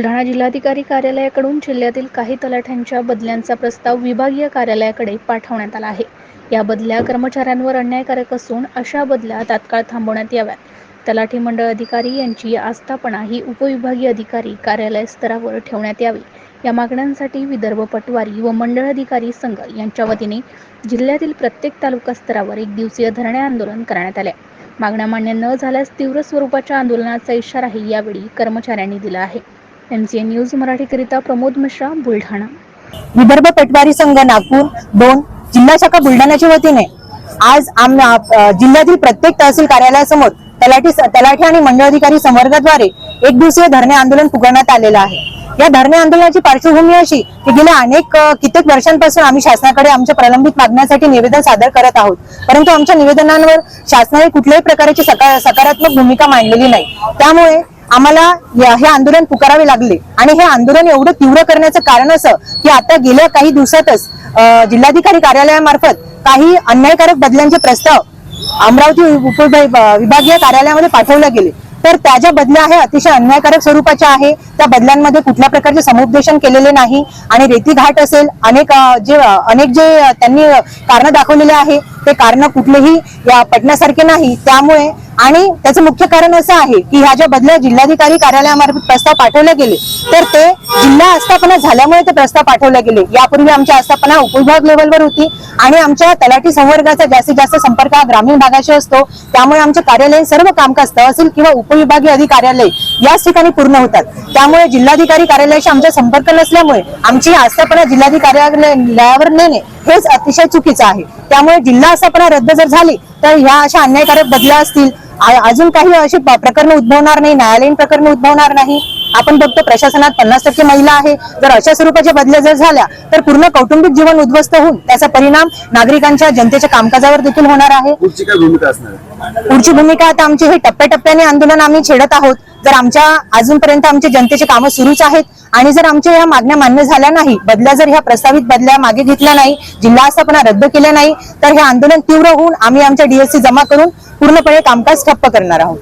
बुलढाणा जिल्हाधिकारी कार्यालयाकडून जिल्ह्यातील काही तलाठ्यांच्या बदल्यांचा प्रस्ताव विभागीय कार्यालयाकडे पाठवण्यात आला आहे. या बदल्या कर्मचाऱ्यांवर अन्यायकारक असून अशा बदल्या तात्काळ थांबवण्यात याव्यात. तलाठी मंडळ अधिकारी यांची आस्थापना ही उपविभागीय अधिकारी कार्यालय स्तरावर ठेवण्यात यावी. या मागण्यांसाठी विदर्भ पटवारी व मंडळ अधिकारी संघ यांच्या वतीने जिल्ह्यातील प्रत्येक तालुका स्तरावर एक दिवसीय धरणे आंदोलन करण्यात आले. मागण्या मान्य न झाल्यास तीव्र स्वरूपाच्या आंदोलनाचा इशाराही यावेळी कर्मचाऱ्यांनी दिला आहे. एमसीए न्यूज मराठीकरिता प्रमोद मिश्रा बुलढाणा. विदर्भ पटवारी संघ नागपूर दोन जिल्हा शाखा बुलढाण्याच्या वतीने आज आम जिल्ह्यातील प्रत्येक तहसील कार्यालयासमोर तलाठी तलाठी आणि मंडळ अधिकारी संवर्गाद्वारे एक दिवसीय धरणे आंदोलन पुकारण्यात आलेलं आहे. या धरणे आंदोलनाची पार्श्वभूमी अशी की गेल्या अनेक कित्येक वर्षांपासून आम्ही शासनाकडे आमच्या प्रलंबित मागण्यासाठी निवेदन सादर करत आहोत. परंतु आमच्या निवेदनांवर शासनाने कुठल्याही प्रकारची सकारात्मक भूमिका मांडलेली नाही. त्यामुळे आम्हाला या- हे आंदोलन पुकारावे लागले. आणि हे आंदोलन एवढं तीव्र करण्याचं कारण असं की आता गेल्या काही दिवसातच जिल्हाधिकारी कार्यालयामार्फत काही अन्यायकारक बदल्यांचे प्रस्ताव अमरावती उपविभाग- विभागीय कार्यालयामध्ये पाठवले गेले. तर त्या ज्या बदल्या आहे अतिशय अन्यायकारक स्वरूपाच्या आहे. त्या बदल्यांमध्ये कुठल्या प्रकारचे समुपदेशन केलेले नाही. आणि रेती घाट असेल अनेक जे अनेक जे त्यांनी कारण दाखवलेले आहे ते कारण कुठलेही या पटण्यासारखे नाही. त्यामुळे आणि त्याचं मुख्य कारण असं आहे की ह्या ज्या बदल्या जिल्हाधिकारी कार्यालयामार्फत प्रस्ताव पाठवले गेले तर ते जिल्हा आस्थापना झाल्यामुळे ते प्रस्ताव पाठवले गेले. यापूर्वी आमची आस्थापना उपविभाग लेवलवर होती आणि आमच्या तलाठी संवर्गाचा जास्तीत जास्त संपर्क हा ग्रामीण भागाशी असतो. त्यामुळे आमचे कार्यालय सर्व कामकाज तहसील किंवा उपविभागीय अधिकार्यालय कार्यालय याच ठिकाणी पूर्ण होतात. त्यामुळे जिल्हाधिकारी कार्यालयाशी आमचा संपर्क नसल्यामुळे आमची आस्थापना जिल्हाधिकारी कार्यालयावर नेणे हेच अतिशय चुकीचं आहे. त्यामुळे जिल्हा आस्थापना रद्द जर झाली तर ह्या अशा अन्यायकारक बदल्या असतील. अजून काही अशी प्रकरण उद्भवणार नाही न्यायालयीन प्रकरण उद्भवणार नाही. आपण बघतो प्रशासनात पन्नास टक्के महिला आहे. जर अशा स्वरूपाच्या बदल्या जर झाल्या तर पूर्ण कौटुंबिक जीवन उद्ध्वस्त होऊन त्याचा परिणाम नागरिकांच्या जनतेच्या कामकाजावर देखील होणार आहे. पुढची काय भूमिका असणार? आहे? पुढची भूमिका आता आमची हे टप्प्याटप्प्याने आंदोलन आम्ही छेडत आहोत. जर आमच्या अजूनपर्यंत आमचे जनतेचे कामं सुरूच आहेत आणि जर आमच्या ह्या मागण्या मान्य झाल्या नाही बदल्या जर ह्या प्रस्तावित बदल्या मागे घेतल्या नाही जिल्हा आस्थापना रद्द केल्या नाही तर हे आंदोलन तीव्र होऊन आम्ही आमच्या डीएससी जमा करून पूर्णपणे कामकाज ठप्प करणार आहोत.